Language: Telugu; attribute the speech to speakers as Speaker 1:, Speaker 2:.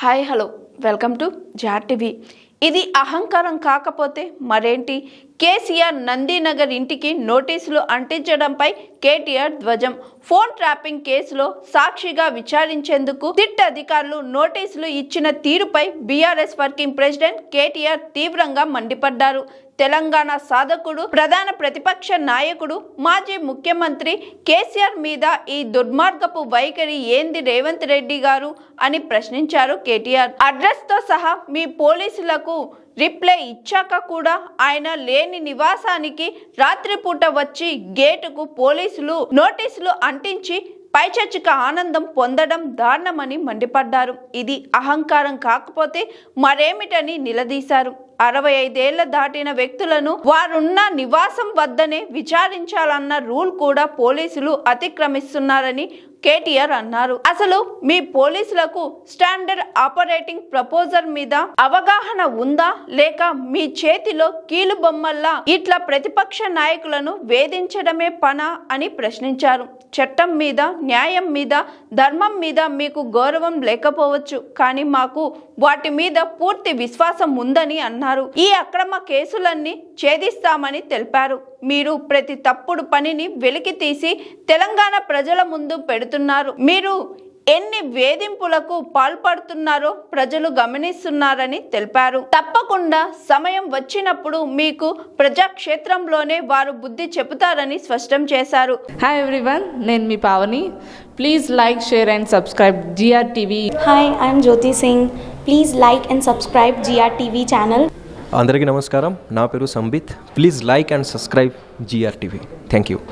Speaker 1: Hi hello welcome to Jar TV ఇది అహంకారం కాకపోతే మరేంటి? కేసీఆర్ నందీనగర్ ఇంటికి నోటీసులు అంటించడంపై కేటీఆర్ ధ్వజం. ఫోన్ ట్రాపింగ్ కేసులో సాక్షిగా విచారించేందుకు తిట్ అధికారులు నోటీసులు ఇచ్చిన తీరుపై బీఆర్ఎస్ వర్కింగ్ ప్రెసిడెంట్ కేటీఆర్ తీవ్రంగా మండిపడ్డారు. తెలంగాణ సాధకుడు ప్రధాన ప్రతిపక్ష నాయకుడు మాజీ ముఖ్యమంత్రి కేసీఆర్ మీద ఈ దుర్మార్గపు వైఖరి ఏంది రేవంత్ రెడ్డి గారు అని ప్రశ్నించారు కేటీఆర్. అడ్రస్తో సహా మీ పోలీసులకు రిప్లై ఇచ్చాక కూడా ఆయన లేని నివాసానికి రాత్రిపూట వచ్చి గేటుకు పోలీసులు నోటీసులు అంటించి పైచచ్చిక ఆనందం పొందడం దారుణమని మండిపడ్డారు. ఇది అహంకారం కాకపోతే మరేమిటని నిలదీశారు. అరవై ఐదేళ్ళ దాటిన వ్యక్తులను వారున్న నివాసం వద్దనే విచారించాలన్న రూల్ కూడా పోలీసులు అతిక్రమిస్తున్నారని కేటీఆర్ అన్నారు. అసలు మీ పోలీసులకు స్టాండర్డ్ ఆపరేటింగ్ ప్రపోజర్ మీద అవగాహన ఉందా? లేక మీ చేతిలో కీలు బొమ్మల్లా ఇట్లా ప్రతిపక్ష నాయకులను వేధించడమే పనా? అని ప్రశ్నించారు. చట్టం మీద న్యాయం మీద ధర్మం మీద మీకు గౌరవం లేకపోవచ్చు. కానీ మాకు వాటి మీద పూర్తి విశ్వాసం ఉందని అన్నారు. ఈ అక్రమ కేసులన్నీ ఛేదిస్తామని తెలిపారు. మీరు ప్రతి తప్పుడు పనిని వెలికి తీసి తెలంగాణ ప్రజల ముందు పెడుతున్నారు. మీరు ఎన్ని వేధింపులకు పాల్పడుతున్నారో ప్రజలు గమనిస్తున్నారని తెలిపారు. తప్పకుండా సమయం వచ్చినప్పుడు మీకు ప్రజాక్షేత్రంలోనే వారు బుద్ధి చెబుతారని స్పష్టం చేశారు.
Speaker 2: హాయ్ ఎవ్రీవన్ నేను మీ Pavani. Please like share and subscribe GR TV
Speaker 3: Hi, I'm Jyoti Singh. Please like and subscribe GRTV channel.
Speaker 4: అందరికీ నమస్కారం. నా పేరు Sambit. Please like and subscribe GR TV thank you